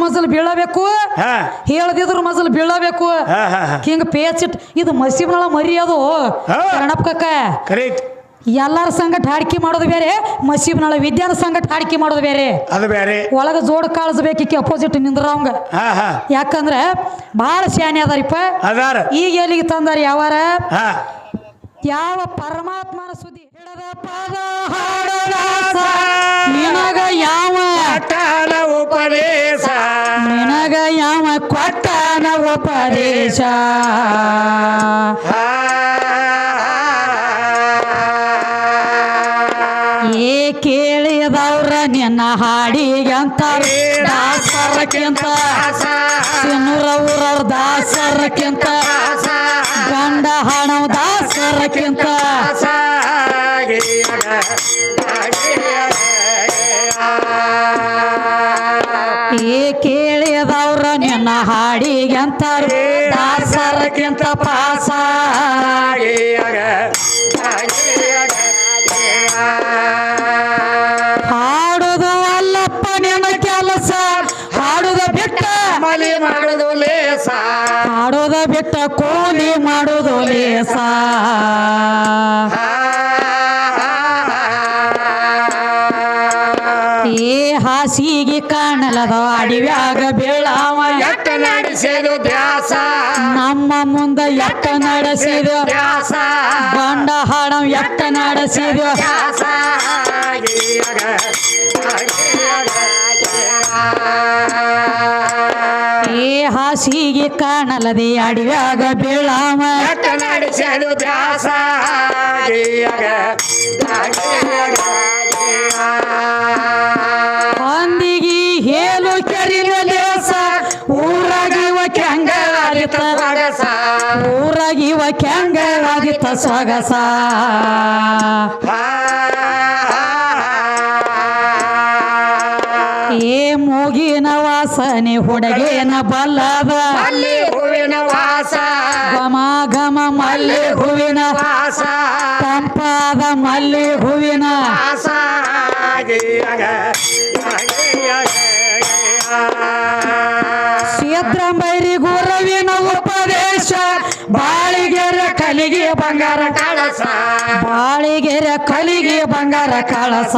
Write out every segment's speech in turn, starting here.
ಮಜಲ್ ಬೀಳಬೇಕು? ಹಾ. ಹೇಳ್ದಿದ್ರು ಮಜಲ್ ಬೀಳಬೇಕು. ಹಾ ಹಾ ಹಾ. ಹಿಂಗ ಪೇಚಿಟ್ ಇದು ಮಸೀಬ್ನಳ ಮರಿ ಅದು ಹಾ. ಕಣಪ್ಕಕ್ಕ ಕರೆಕ್ಟ್ ಎಲ್ಲಾರ ಸಂಗಟ ಹಾಡಿಕೆ ಮಾಡೋದು ಬೇರೆ ಮಸೀಬ್ನಳ ವಿದ್ಯಾನ ಸಂಗಟ ಹಾಡಿಕೆ ಮಾಡೋದು ಬೇರೆ. ಅದು ಬೇರೆ. ಒಳಗ ಜೋಡ್ ಕಾಳಿಸ್ಬೇಕಿಕ್ಕೆ ಅಪೋಸಿಟ್ ನಿಂದ್ರವಂಗ ಹಾ ಹಾ. ಯಾಕಂದ್ರೆ ಭಾಳ ಶಾನೆ ಅದಾರಿಪ್ಪ. ಅದಾರ. ಈಗ ಎಲ್ಲಿಗೆ ತಂದಾರ ಯಾವಾರ? ಹಾ. ಯಾವ ಪರಮಾತ್ಮನ ಸುದ್ದಿ ಹಿಡದ ಪದ ಹಾ. ಏ ಕೇಳಿದವ್ರ ನಿನ್ನ ಹಾಡಿಗಂತ ದಾಸರಕ್ಕಿಂತ ಸಿನ್ನೂರ ಊರವ್ರ ದಾಸರಕ್ಕಿಂತ ಗಂಡ ಹಣವ ದಾಸರಕ್ಕಿಂತ ಹಾಡುದು ಅಲ್ಲಪ್ಪ ನಿನ್ನ ಕೆಲಸ ಹಾಡುದ ಬಿಟ್ಟ ಮಲಿ ಮಾಡುದು ಲೇಸ. ಹಾಡೋದ ಬಿಟ್ಟ ಕೂಲಿ ಮಾಡುದು ಲೇಸ. ಹಾಸಿಗೆ ಕಾಣಲದ ಅಡಿವ್ಯಾಗ ನಡೆಸಿದು ದ್ಯಾಸ ನಮ್ಮ ಮುಂದ ಎಟ್ಟ ನಡೆಸಿದು ದ್ಯಾಸ ಬಂಡ ಹಾಡಂ ಎಟ್ಟ ನಡೆಸಿದು ದ್ಯಾಸ ಏ ಹಾಸಿಗೆ ಕಾಣಲದೆ ಅಡಿವ್ಯಾಗ ಬೀಳಾಮ. ಎಟ್ಟ ನಡೆಸಿದು ದ್ಯಾಸ ಕೆಂಗ ಆಗಿತ ಸೊಗಸ. ಏ ಮೂಗಿನ ವಾಸನೆ ಹುಡುಗೇನ ಬಲ್ಲದ. ಅಲ್ಲಿ ಹೂವಿನ ವಾಸ. ಗಮ ಘಮ ಮಲ್ಲಿ ಹೂವಿನ ವಾಸ. ತಂಪಾದ ಮಲ್ಲಿ ಹೂವಿನ. ವಾಸ ಸಿದ್ರಂಬೈರಿ ಕಲಿಗೆ ಬಂಗಾರ ಕಳಸ. ಬಾಳಿಗೆರೆ ಕಲಿಗೆ ಬಂಗಾರ ಕಳಸ.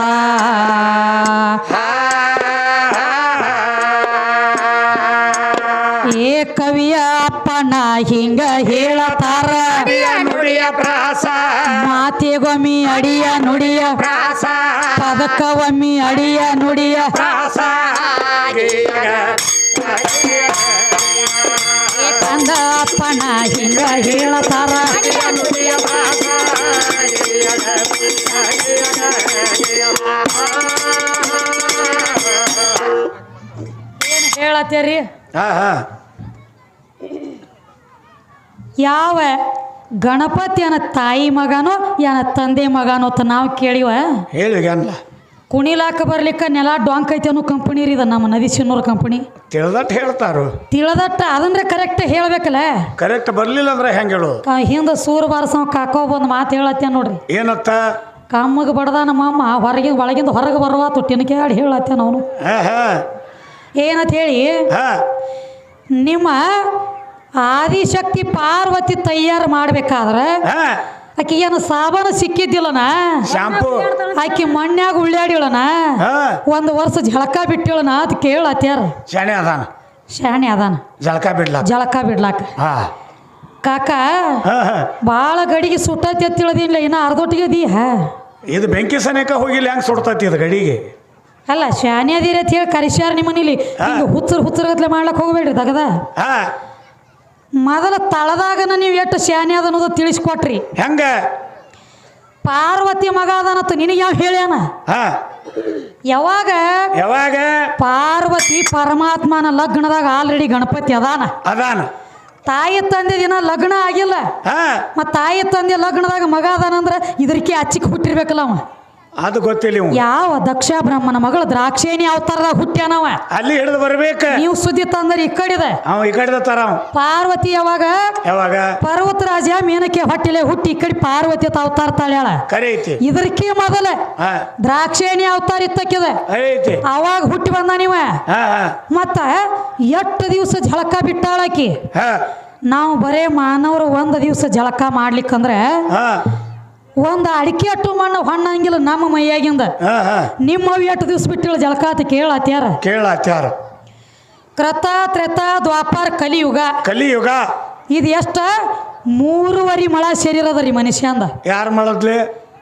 ಏ ಕವಿಯ ಅಪ್ಪನ ಹಿಂಗ ಹೇಳತಾರ. ನುಡಿಯ ಪ್ರಾಸ. ಮಾತಿಗೊಮ್ಮಿ ಅಡಿಯ ನುಡಿಯ ಪ್ರಾಸ. ಪದಕವಮ್ಮಿ ಅಡಿಯ ನುಡಿಯ ಪ್ರಾಸ. ಕಂದ ಅಪ್ಪನ ಹಿಂಗ ಹೇಳತಾರ ಏನು ಏನ್ ಹೇಳತ್ತೀರಿ ಯಾವ ಗಣಪತಿಯನ ತಾಯಿ ಮಗನೋ ಏನ ತಂದೆ ಮಗನೋ ಅಂತ ನಾವು ಕೇಳಿವ? ಹೇಳಿ ಕುಣಿಲಾಕ ಬರ್ಲಿಕ್ಕೆ ನೆಲ ಡೊಂಕ್ ಐತಿ ಅನ್ನೋ ಕಂಪನಿ ರೀ ಇದು ನಮ್ಮ ನದಿ ಸಿನ್ನೂರು ಕಂಪನಿ ತಿಳ್ದಟ್ ಹೇಳ್ತಾರು. ತಿಳದಟ್ಟ ಅದಂದ್ರೆ ಕರೆಕ್ಟ್ ಹೇಳ್ಬೇಕಲ್ಲ? ಕರೆಕ್ಟ್ ಬರ್ಲಿಲ್ಲ ಅಂದ್ರೆ ಹೆಂಗ್ ಹೇಳು ಹಿಂದ ಸೂರ್ ಬಾರಸವ ಕಾಕೋ ಬಂದು ಮಾತು ಹೇಳತ್ತೆ ನೋಡ್ರಿ. ಏನತ್ತ? ಕಮ್ಮಗ ಬಡ್ದ ನಮ್ಮಮ್ಮ ಹೊರಗಿಂದ ಒಳಗಿಂದ ಹೊರಗೆ ಬರುವ ತುಟ್ಟಿನ ಆಡಿ ಹೇಳತ್ತೆ ಅವನು. ಹಾ ಹಾ. ಏನಂತ ಹೇಳಿ? ಹಾ. ನಿಮ್ಮ ಆದಿಶಕ್ತಿ ಪಾರ್ವತಿ ತಯಾರು ಮಾಡ್ಬೇಕಾದ್ರೆ ಹಾ. ಆಕಿ ಏನು ಸಾಬಾನ ಸಿಕ್ಕಿದ್ದಿಲ್ಲನ? ಶಾಂಪೂ. ಆಕಿ ಮಣ್ಣಾಗ ಉಳ್ಳಾಡಿಳನ ಹಾ. ಒಂದು ವರ್ಷ ಜಳಕ ಬಿಟ್ಟಿಳನ ಅಂತ ಕೇಳತ್ಯಾರ ಶಾಣೆ ಅದಾನ. ಶಾಣೆ ಅದಾನ. ಜಳಕ ಬಿಡ್ಲ ಜಳಕ ಬಿಡ್ಲಾಕ. ಹಾ. ಕಾಕ ಹಾ ಹಾ. ಭಾಳ ಗಡಿಗೆ ಸುಟ್ಟತಿ ಅಂತ ತಿಳಿದಿಲ್ಲ ಇನ್ನ ಅರ್ಧೊಟ್ಟಿಗೆ ಹಾ. ಇದು ಬೆಂಕಿ ಸನೇಕ ಹೋಗಿಲ್ಲ ಹೆಂಗ್ ಸುಡ್ತೈತಿ ಇದು ಗಡಿಗೆ? ಅಲ್ಲ ಶಾನೆ ಅದಿರಿ ಅಂತ ಹೇಳಿ ಕರಿಸ್ಯಾರ ನಿಮ್ಮ ಮನೇಲಿ ಹಿಂಗೆ ಹುಚ್ಚರ್ ಹುಚ್ಚರ್ ಗತ್ಲೆ ಮಾಡ್ಲಕ್ ಹೋಗ್ಬೇಡ್ರಿ ತಗದ ಹಾ. ಮೊದಲ ತಳದಾಗನ ನೀವು ಎಷ್ಟು ಶಾನೆ ಅದ ಅನ್ನೋದು ತಿಳಿಸ್ಕೊಟ್ರಿ. ಹೆಂಗ? ಪಾರ್ವತಿ ಮಗ ಅದಾನತ್ತ ನಿನಗೆ ಯಾವ ಹೇಳ್ಯಾನ? ಹಾ. ಯಾವಾಗ? ಯಾವಾಗ? ಪಾರ್ವತಿ ಪರಮಾತ್ಮನ ಲಗ್ನದಾಗ ಆಲ್ರೆಡಿ ಗಣಪತಿ ಅದಾನ. ಅದಾನ. ತಾಯಿ ತಂದೆ ದಿನ ಲಗ್ನ ಆಗಿಲ್ಲ. ಹಾ. ಮತ್ತು ತಾಯಿ ತಂದೆ ಲಗ್ನದಾಗ ಮಗ ಅದಾನಂದ್ರ ಇದ್ರಕ್ಕೆ ಅಚ್ಚಿಕ್ ಹುಟ್ಟಿರ್ಬೇಕಲ್ಲ ಅವ. ಅದು ಗೊತ್ತಿಲ್ಲ ಯಾವ ದಕ್ಷ ಬ್ರಹ್ಮನ ಮಗಳು ದ್ರಾಕ್ಷೇಣಿ ಅವತಾರದಾಗ ಹುಟ್ಟ್ಯಾನವ ಅಲ್ಲಿ ಹಿಡಿದು ಬರ್ಬೇಕು. ನೀವು ಸುದ್ದಿ ತಂದ್ರೆ ಈ ಕಡಿದೆ. ಅವ ಈ ಕಡೆ ತರ ಅವ. ಪಾರ್ವತಿ ಯಾವಾಗ? ಯಾವಾಗ? ಪರ್ವತರಾಜ ಮೇನಕ್ಕೆ ಹೊಟ್ಟಿಲೆ ಹುಟ್ಟಿ ಈ ಕಡೆ ಪಾರ್ವತಿ ಅಂತ ಅವತಾರ ತಾಳ್ಯಾಳ ಕರೆ ಐತಿ. ಇದಕ್ಕೆ ಮೊದಲ. ಹಾ. ದ್ರಾಕ್ಷೇಣಿ ಅವತಾರ ಇತ್ತಕ್ಕಿದ. ಐತಿ. ಅವಾಗ ಹುಟ್ಟಿ ಬಂದ ನೀವ ಹಾ ಹಾ. ಮತ್ತ ಎಷ್ಟು ದಿವಸ ಜಳಕ ಬಿಟ್ಟಾಳಕಿ? ಹಾ. ನಾವು ಬರೇ ಮಾನವರು ಒಂದು ದಿವಸ ಜಳಕ ಮಾಡ್ಲಿಕ್ಕಂದ್ರೆ ಹಾ. ಒಂದು ಅಡಿಕೆ ಅಟ್ಟು ಮಣ್ಣು ಹಣ್ಣಂಗಿಲ್ಲ ನಮ್ಮ ಮೈಯಾಗಿಂದ. ನಿಮ್ಮ ಎಷ್ಟು ದಿವಸ ಬಿಟ್ಟಿಲ್ಲ ಜಳಕಾತ ಕೇಳಾತ್ಯಾರ ಕೇಳತ್ಯಾರ ಕ್ರತ ತ್ರೆತ ದ್ವಾಪಾರ ಕಲಿಯುಗ. ಕಲಿಯುಗ. ಇದು ಎಷ್ಟ? ಮೂರುವರಿ ಮಳ ಸೇರಿರೋದ ರೀ ಮನುಷ್ಯ ಅಂದ ಯಾರ ಮಳದ್ಲಿ?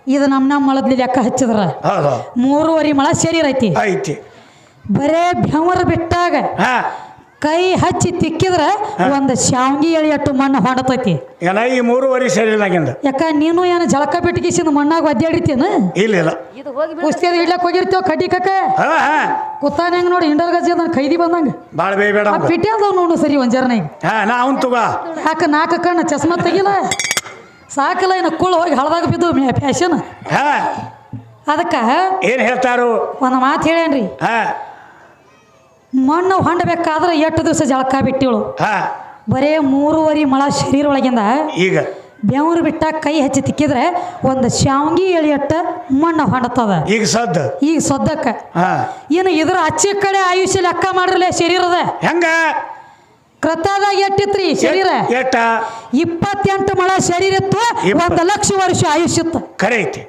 ಇದು ನಮ್ಮ ನಮ್ಮ ಮಳದ್ಲಿ ಲೆಕ್ಕ ಹಚ್ಚಿದ್ರ. ಮೂರುವರಿ ಮಳ ಸೇರಿರೈತಿ. ಐತಿ ಐತಿ. ಬರೇ ಭ್ರಮರ ಬಿಟ್ಟಾಗ ಹಾ. ಕೈ ಹಚ್ಚಿ ತಿಕ್ಕಿದ್ರ ಒಂದು ಶಾವ್ಗಿ ಎಳೆಯಟ್ಟು ಮಣ್ಣು ಹೊಂಡತೈತಿ. ಏನ ಈ ಮೂರುವರೆ ಶರೀರನಾಗಿಂದ ಯಾಕ ನೀನು ಏನು ಜಳಕ ಬಿಟ್ಟಿಗಿಸಿದ ಮಣ್ಣಾಗ ಒದ್ದಾಡಿತೇನ ಇಲ್ಲ ಇಲ್ಲ. ಕುಸ್ತಿಯದ ಇಡ್ಲಕ್ ಹೋಗಿರ್ತೇವ ಕಡ್ಡಿ ಕಕ್ಕ? ಹಾ ಹಾ. ಕುತ್ತಾನ ಹೆಂಗ್ ನೋಡಿ ಹಿಂಡಲ್ ಗಜ್ಜಿ ಅದ ಕೈದಿ ಬಂದಂಗ. ಭಾಳ ಬೇ ಬೇಡ ಪಿಟ್ಟಿ ಅದಾವ ನೋಡು ಸರಿ ಒಂದ್ ಜರ್ನ ಹಾ ನಾ ಅವನ್ ತಗೋ. ಯಾಕ ನಾಲ್ಕು ಕಣ್ಣ ಚಸ್ಮಾ ತೆಗಿಲ್ಲ ಸಾಕಲ್ಲ ಇನ್ನು ಕುಳ್ಳು ಹೋಗಿ ಹಳದಾಗ ಬಿದ್ದು ಫ್ಯಾಷನ್. ಅದಕ್ಕ ಅದಕ್ಕೆ ಏನ್ ಹೇಳ್ತಾರು? ಒಂದು ಮಾತು ಹೇಳೇನ್ರಿ ಹಾ. ಮಣ್ಣು ಹೊಂಡಬೇಕಾದ್ರೆ ಎಷ್ಟು ದಿವಸ ಜಳಕ ಬಿಟ್ಟಿಳು? ಹಾ. ಬರೇ ಮೂರುವರೆ ಮಳ ಶರೀರ ಒಳಗಿಂದ ಈಗ. ಬೆವರು ಬಿಟ್ಟ ಕೈ ಹಚ್ಚಿ ತಿಕ್ಕಿದ್ರೆ ಒಂದು ಶಾವಂಗಿ ಎಳಿಯಟ್ಟ ಮಣ್ಣು ಹೊಂಡತದ ಈಗ ಸದ್ದ. ಈಗ ಸದ್ದಕ್ಕೆ. ಏನು ಇದರ ಅಚ್ಚಿ ಕಡೆ ಆಯುಷ್ಯ ಲೆಕ್ಕ ಮಾಡ್ರಲ್ಲ ಶರೀರದ? ಹೆಂಗ? ಕೃತದಾಗ ಎಟ್ಟಿತ್ರಿ ಶರೀರ? ಎಟ್ಟ? ಇಪ್ಪತ್ತೆಂಟು ಮಳ ಶರೀರ ಇತ್ತು ಒಂದು ಲಕ್ಷ ವರ್ಷ ಆಯುಷ್ಯ ಇತ್ತು ಕರೆ ಐತಿ.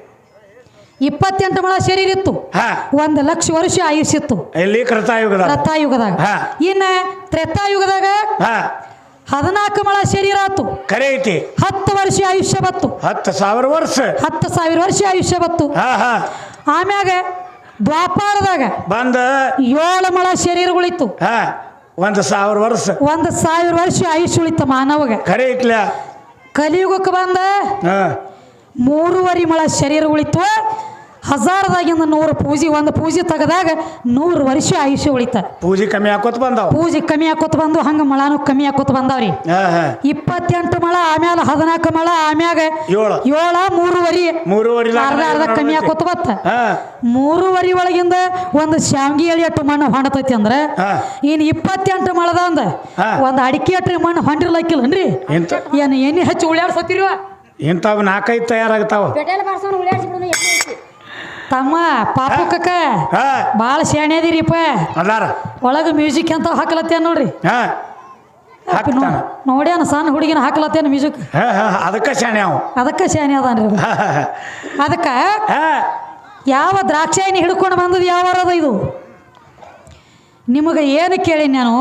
ಇಪ್ಪತ್ತೆಂಟು ಮಳ ಶರೀರ ಇತ್ತು. ಹಾ. ಒಂದು ಲಕ್ಷ ವರ್ಷ ಆಯುಷ್ಯ ಇತ್ತು. ಎಲ್ಲಿ? ಕೃತಾಯುಗದ ತ್ರತಾಯುಗದಾಗ ಹಾ. ಇನ್ನ ತ್ರೇತಾಯುಗದಾಗ ಹಾ. ಹದಿನಾಲ್ಕು ಮಳ ಶರೀರ ಆತು. ಕರೆ ಐತಿ. ಹತ್ತು ವರ್ಷ ಆಯುಷ್ಯ ಬತ್ತು ಹತ್ತು ಸಾವಿರ ವರ್ಷ. ಹತ್ತು ಸಾವಿರ ವರ್ಷ ಆಯುಷ್ಯ ಬತ್ತು ಹಾ ಹಾ. ಆಮ್ಯಾಗ ದ್ವಾಪಾರದಾಗ ಬಂದ. ಏಳು ಮಳ ಶರೀರಗಳಿತ್ತು. ಹಾ. ಒಂದು ಸಾವಿರ ವರ್ಷ. ಒಂದು ಸಾವಿರ ವರ್ಷ ಆಯುಷ್ಯ ಉಳಿತ ಮಾನವಗ. ಕರೆ ಐತ್ಲ. ಕಲಿಯುಗಕ್ಕೆ ಬಂದ ಹಾ. ಮೂರುವರೆ ಮಳ ಶರೀರ ಉಳಿತು ಹಜಾರದಾಗಿಂದ ನೂರು ಪೂಜೆ ಒಂದು ಪೂಜೆ ತೆಗೆದಾಗ ನೂರು ವರ್ಷ ಆಯುಷ್ಯ ಉಳಿತ. ಪೂಜೆ ಕಮ್ಮಿ ಹಾಕೋತ್ ಬಂದಾವ. ಪೂಜೆ ಕಮ್ಮಿ ಹಾಕೋತ್ ಬಂದು ಹಂಗ ಮಳಾನು ಕಮ್ಮಿ ಹಾಕೋತ್ ಬಂದಾವ್ರಿ. ಇಪ್ಪತ್ತೆಂಟು ಮಳ ಆಮ್ಯಾಲ ಹದಿನಾಲ್ಕು ಮಳ ಆಮ್ಯಾಗ ಏಳು. ಏಳ ಮೂರುವರಿ. ಮೂರುವರೆ ಅರ್ಧ ಅರ್ಧ ಕಮ್ಮಿ ಹಾಕೋತ್ ಬತ್ತ. ಮೂರುವರಿ ಒಳಗಿಂದ ಒಂದು ಶಾವ್ಗಿ ಎಳಿ ಅಟ್ಟು ಮಣ್ಣು ಹೊಂಡತೈತಿ ಅಂದ್ರೆ ಹಾ. ಇನ್ನು ಇಪ್ಪತ್ತೆಂಟು ಮಳದ ಅಂದ. ಒಂದು ಅಡಿಕೆ ಅಟ್ರಿ ಮಣ್ಣು ಹೊಂಡಿರ್ಲಕ್ಕಿಲ್ಲನ್ರಿ. ಏನು ಎಣ್ಣೆ ಹಚ್ಚಿ ಉಳ್ಯಾಡ್ಸತ್ತಿರುವ ಇಂಥವು ನಾಲ್ಕೈದು ತಯಾರಾಗ್ತಾವ. ತಮ್ಮ ಪಾಪುಕಕ್ಕ ಹಾ. ಭಾಳ ಶಾಣೆ ಅದೀರಿಪ್ಪ ಅದಾರ. ಒಳಗೆ ಮ್ಯೂಸಿಕ್ ಅಂತ ಹಾಕ್ಲತ್ತೇನ್ ನೋಡ್ರಿ? ಹಾ. ಹಾಕ್ತಾನ. ನೋಡ್ಯಾನ ಸಣ್ಣ ಹುಡುಗಿನ ಹಾಕ್ಲತ್ತೇನ ಮ್ಯೂಸಿಕ್? ಹಾ ಹಾ ಅದಕ್ಕೆ ಶಾಣೆ ಅವ. ಅದಕ್ಕೆ ಶಾಣೆ ಅದಾನ್ರಿ ಅದು. ಹಾ ಹಾ ಅದಕ್ಕೆ ಹಾ. ಯಾವ ದ್ರಾಕ್ಷಾಯಿನಿ ಹಿಡ್ಕೊಂಡು ಬಂದದ್ದು ಯಾವಾರದ ಇದು? ನಿಮಗೆ ಏನು ಕೇಳಿ ನಾನು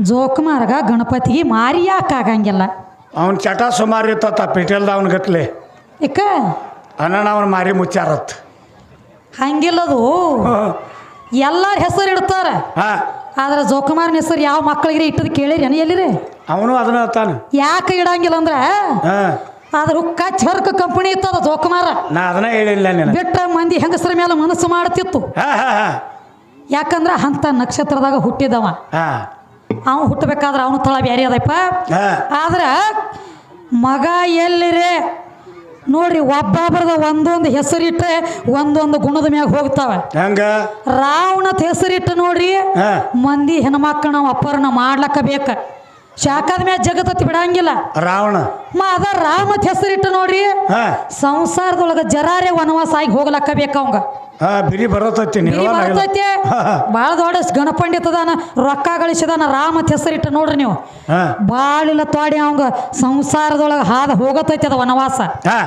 ಜೋಕುಮಾರ್ಗ ಗಣಪತಿಗೆ ಮಾರಿ ಯಾಕೆ ಆಗಂಗಿಲ್ಲ. ಅವನ್ ಚಟ ಸುಮಾರು ಇತ್ತ ಪಿಟೇಲ್ದ ಅವನ ಗತ್ಲೆ ಇಕ್ಕ ಅಣ್ಣ ಅವನು ಮಾರಿ ಮುಚ್ಚಾರತ್ ಹಂಗಿಲ್ಲದು. ಎಲ್ಲಾರ ಹೆಸರು ಇಡ್ತಾರ. ಹಾ. ಆದ್ರೆ ಜೋಕುಮಾರನ ಹೆಸರು ಯಾವ ಮಕ್ಕಳಿಗೆ ಇಟ್ಟದ ಕೇಳಿರಿ ಎಲ್ಲಿರಿ ಅವನು ಅದನ್ನ ತಾನ. ಯಾಕೆ ಇಡಂಗಿಲ್ಲ ಅಂದ್ರೆ? ಹಾ. ಆದ್ರೆ ಕಚ್ ಹರ್ಕ ಕಂಪನಿ ಇತ್ತದ ಜೋಕುಮಾರ. ನಾ ಅದನ್ನ ಹೇಳಿಲ್ಲ ನಿನ ಬಿಟ್ಟ ಮಂದಿ ಹೆಂಗಸರ ಮೇಲೆ ಮನಸ್ಸು ಮಾಡ್ತಿತ್ತು. ಹಾ ಹಾ ಹಾ. ಯಾಕಂದ್ರೆ ಅಂಥ ನಕ್ಷತ್ರದಾಗ ಹುಟ್ಟಿದವ. ಹಾ. ಅವ ಹುಟ್ಟಬೇಕಾದ್ರೆ ಅವನು ತಳ ಬ್ಯಾರಿ ಅದಪ್ಪ ಹಾ. ಆದ್ರೆ ಮಗ ಎಲ್ಲಿರೇ ನೋಡ್ರಿ ಒಬ್ಬೊಬ್ರದ ಒಂದೊಂದು ಹೆಸರಿಟ್ರೆ ಒಂದೊಂದು ಗುಣದ ಮ್ಯಾಗ ಹೋಗ್ತಾವ. ಹೆಂಗ? ರಾವಣದ ಹೆಸರಿಟ್ಟು ನೋಡ್ರಿ ಮಂದಿ ಹೆಣ್ಮಕ್ಳು ನಾವು ಅಪ್ಪರನ್ನ ಮಾಡ್ಲಕ್ಕ ಬೇಕ. ಶಾಖದ ಮ್ಯಾಲ ಜಗತ್ತತ್ತಿ ಬಿಡಂಗಿಲ್ಲ. ರಾವಣ. ಮ ಅದ ರಾಮತ್ ಹೆಸರಿಟ್ಟು ನೋಡ್ರಿ ಹಾ. ಸಂಸಾರದೊಳಗ ಜರಾರೆ ವನವಾಸ ಆಗಿ ಹೋಗ್ಲಕ್ಕ ಬೇಕ ಅವಂಗ. ಹಾ ಬಿರಿ ಬರತೈತಿ ಬಾಳ ಬರ್ತೈತಿ. ದೊಡ್ಡ ಗಣಪಂಡಿತ ಅದಾನ ರೊಕ್ಕ ಗಳಿಸಿದಾನ ರಾಮತ್ ಹೆಸರಿಟ್ಟು ನೋಡ್ರಿ ನೀವು. ಹಾ. ಬಾಳಿಲ್ಲ ತೋಡಿ ಅವಂಗ ಸಂಸಾರದೊಳಗೆ ಹಾದ ಹೋಗತೈತಿ ಅದ ವನವಾಸ. ಹಾ.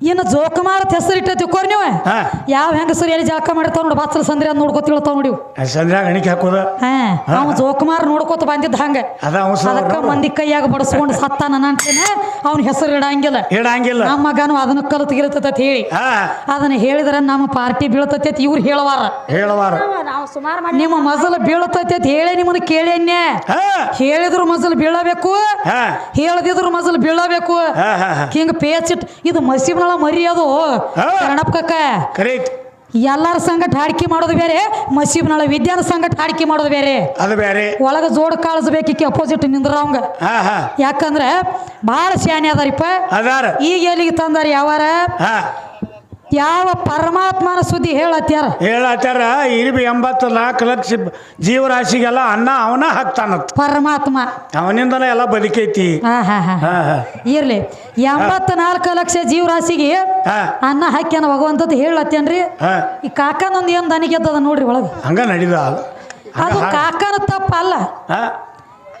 ಇನ್ನು ಜೋಕುಮಾರತ್ ಹೆಸರಿಟ್ಟು ಕೋರ್ ನೀವು? ಹಾ. ಯಾವ ಹೆಂಗಸರು ಎಲ್ಲಿ ಜಳಕ ಮಾಡ್ತಾವ ನೋಡಿ ಬಾತ್ರ ಸಂದ್ರಿ ನೋಡ್ಕೊತ ನೋಡ್ಕೊತಿಳ್ತಾವ ನೋಡಿ ಹಣಿಕೆ ಹಾಕೋದ? ಹಾ ಅವ ಜೋಕುಮಾರ್ ನೋಡ್ಕೊತ ಬಂದಿದ್ದ ಹಂಗ. ಅದ ಅದಕ್ಕ ಮಂದಿ ಕೈಯಾಗ ಬಡಸ್ಕೊಂಡು ಸತ್ತಾನ ಅಂತೇನೆ ಅವ್ನ ಹೆಸರು ಇಡಂಗಿಲ್ಲ. ಇಡಂಗಿಲ್ಲ. ನಮ್ಮ ಮಗನು ಅದನ್ನ ಕಲಿತಿಗಿರ್ತೈತೆ ಹೇಳಿ. ಹಾ. ಅದನ್ನ ಹೇಳಿದ್ರೆ ನಮ್ಮ ಪಾರ್ಟಿ ಬೀಳ್ತೈತಿ ಅಂತ ಇವ್ರು ಹೇಳವಾರ. ಹೇಳವಾರ. ನಾವು ಸುಮಾರು ಮಾಡಿ ನಿಮ್ಮ ಮಜಲ್ ಬೀಳ್ತೈತಿ ಅಂತ ಹೇಳಿ ನಿಮ್ಮನ್ನ ಕೇಳೇನ್ಯ? ಹಾ. ಹೇಳಿದ್ರು ಮಜಲ್ ಬೀಳಬೇಕು. ಹಾ. ಹೇಳದಿದ್ರು ಮಜಲು ಬೀಳಬೇಕು. ಹಾ ಹಾ ಹಾ. ಹಿಂಗ ಪೇಚಿಟ್ ಇದು ಮಸೀಬ್ನಳ ಮರಿ ಅದು. ಕರೆಕ್ಟ್ ಎಲ್ಲರ ಸಂಗಟ ಹಾಡಿಕೆ ಮಾಡೋದು ಬೇರೆ ಮಸೀಬ್ನಾಳ ವಿದ್ಯಾನ ಸಂಗಟ ಹಾಡಿಕೆ ಮಾಡೋದು ಬೇರೆ. ಅದು ಬೇರೆ. ಒಳಗ ಜೋಡ್ ಕಾಳಿಸ್ಬೇಕಿಕ್ಕೆ ಅಪೋಸಿಟ್ ನಿಂದ್ರವಂಗ ಯಾಕಂದ್ರೆ ಬಹಳ ಶಾನೆ ಅದಾರಿಪ್ಪ. ಅದಾರ. ಈಗ ಎಲ್ಲಿಗೆ ತಂದಾರ ಯಾವಾರ? ಯಾವ ಪರಮಾತ್ಮನ ಸುದ್ದಿ ಹೇಳತ್ಯಾರ? ಹೇಳತ್ತಾರ ಇರ್ಬಿ ಎಂಬತ್ತು ನಾಲ್ಕು ಲಕ್ಷ ಜೀವರಾಶಿಗೆಲ್ಲ ಅನ್ನ ಅವನ ಹಾಕ್ತಾನತ್ ಪರಮಾತ್ಮ. ಅವನಿಂದನೇ ಎಲ್ಲ ಬದುಕೈತಿ. ಹಾ ಹಾ ಹಾ. ಹಾ ಹಾ. ಇರ್ಲಿ ಎಂಬತ್ನಾಲ್ಕು ಲಕ್ಷ ಜೀವರಾಶಿಗೆ ಹಾ. ಅನ್ನ ಹಾಕ್ಯಾನ ಭಗವಂತದ್ದು ಹೇಳತ್ತೇನ್ರಿ ಹಾ. ಈ ಕಾಕನೊಂದು ಏನು ದನಿಗೆದ್ದದ ನೋಡ್ರಿ ಒಳಗೆ? ಹಂಗ ನಡೀದ ಅದು. ಅದು ಕಾಕನ ತಪ್ಪ ಅಲ್ಲ. ಹಾ.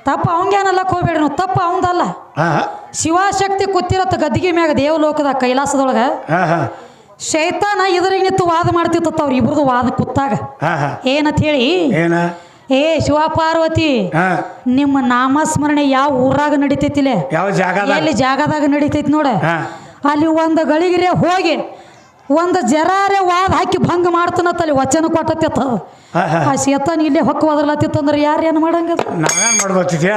ತಪ್ಪ ಅವಂಗೇನಲ್ಲ ಹೋಗ್ಬೇಡಿ ನೀವು ತಪ್ಪ ಅವಂದಲ್ಲ ಹಾ ಶಿವಶಕ್ತಿ ಕೂತಿರತ್ತ ಗದ್ದಿಗೆ ಮ್ಯಾಗ ದೇವಲೋಕದ ಕೈಲಾಸದೊಳಗ ಹಾ ಹಾ. ಶೈತಾನ ಎದುರಿಗೆ ನಿಂತು ವಾದ ಮಾಡ್ತಿತ್ತ ಅವ್ರ ಇಬ್ರದು ವಾದ ಕುತ್ತಾಗ. ಏನಂತ ಹೇಳಿ ಏನ? ಏ ಶಿವ ಪಾರ್ವತಿ ನಿಮ್ಮ ನಾಮಸ್ಮರಣೆ ಯಾವ ಊರಾಗ ನಡಿತೈತಿಲೆ? ಎಲ್ಲಿ ಜಾಗದಾಗ ನಡಿತೈತಿ ನೋಡ. ಅಲ್ಲಿ ಒಂದು ಗಳಿಗಿರೆ ಹೋಗಿ ಒಂದು ಜರಾರೆ ವಾದ ಹಾಕಿ ಭಂಗ ಮಾಡ್ತಾನತ್ತ ಅಲ್ಲಿ ವಚನ ಕೊಟ್ಟತ್ತ ಆ ಶೇತಾನ ಇಲ್ಲೇ ಹೊಕ್ಕ ಒದರ್ಲತ್ತಿತ್ತಂದ್ರೆ ಯಾರು ಏನು ನಾವೇನ್ ಮಾಡ್ಬೋತಿದ್ಯಾ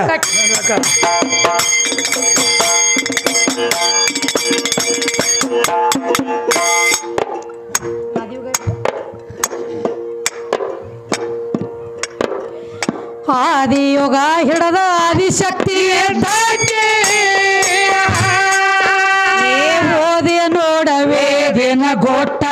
ಆದಿಯೋಗ ಹಿಡದ ಆದಿಶಕ್ತಿ ಓದಿ ನೋಡವೇ ದಿನ ಗೊಟ್ಟ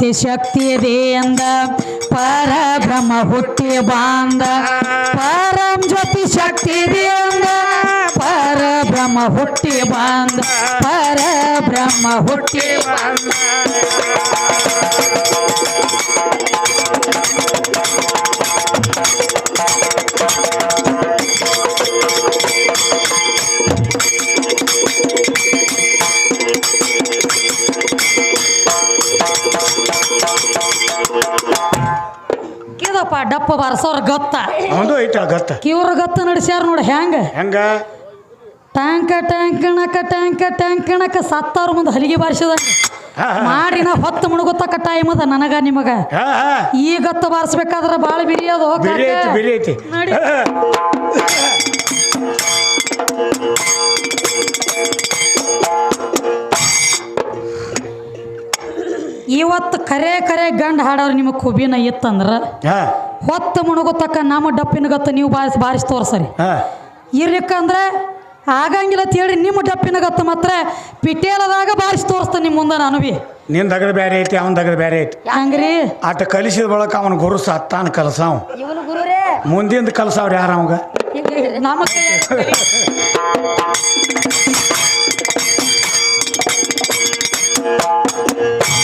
ಜ್ಯೋತಿ ಶಕ್ತಿ ದೇಂದ ಪರಬ್ರಹ್ಮ ಹುಟ್ಟಿ ಬಾಂದ. ಪರಂ ಜ್ಯೋತಿ ಶಕ್ತಿ ದೇಂದ ಪರಬ್ರಹ್ಮ ಹುಟ್ಟಿ ಬಾಂದ. ಪರಬ್ರಹ್ಮ ಹುಟ್ಟಿ ಕಿದಪ್ಪ ಡಪ್ಪ ಬಾರಸವ್ರ ಗತ್ತ. ಅವಂದು ಐತ ಗತ್ತ. ಕಿವ್ರ ಗತ್ತ ನಡೆಸ್ಯಾರ ನೋಡಿ ಹೆಂಗ? ಹೆಂಗ? ಟ್ಯಾಂಕ ಟ್ಯಾಂಕಣಕ ಟ್ಯಾಂಕ ಟ್ಯಾಂಕಣಕ ಸತ್ತಾರು ಮುಂದೆ ಹಲಿಗೆ ಬಾರಿಸಿದಂಗ. ಮಾಡಿ ನಾ ಹೊತ್ತು ಮುಣಗುತ್ತಕ ಟೈಮ್ ಅದ ನನಗ ನಿಮಗ. ಈ ಗತ್ತ ಬಾರಿಸ್ಬೇಕಾದ್ರ ಬಾಳ ಬಿರಿಯೋದು ನೋಡಿ. ಇವತ್ತು ಕರೆ ಕರೆ ಗಂಡ ಹಾಡೋರು ನಿಮಗೆ ಕುಬಿನ ಇತ್ತಂದ್ರ? ಹೊತ್ತು ಮುಣುಗತಕ್ಕ ನಮ್ಮ ಡಪ್ಪಿನಗತ್ತ ನೀವು ಬಾರಿಸಿ ತೋರ್ಸರಿ. ತೋರಿಸ್ರಿ ಇರ್ಲಿಕ್ಕಂದ್ರೆ ಆಗಂಗಿಲ್ಲ ತೇಳಿ ನಿಮ್ಮ ಡಪ್ಪಿನಗತ್ತ ಮಾತ್ರ ಪಿಟೇಲದಾಗ ಬಾರಿಸಿ ತೋರಿಸ್ತೇನೆ ನಿಮ್ಮ ಮುಂದೆ ನಾನು ಬಿ. ನಿನ್ ದಗದ ಬೇರೆ ಐತಿ ಅವನ ದಗದ ಬೇರೆ ಐತಿ. ಹಂಗ್ರಿ? ಆಟ ಕಲಿಸಿದ ಬಳಕ ಅವನ ಗುರು ಸತ್ತಾನ ಕಲಸ ಇವನು ಗುರುರೇ. ಮುಂದಿಂದ ಕಲಸಾವ್ರ ಯಾರ ಅವಾಗ? ನಮಗೆ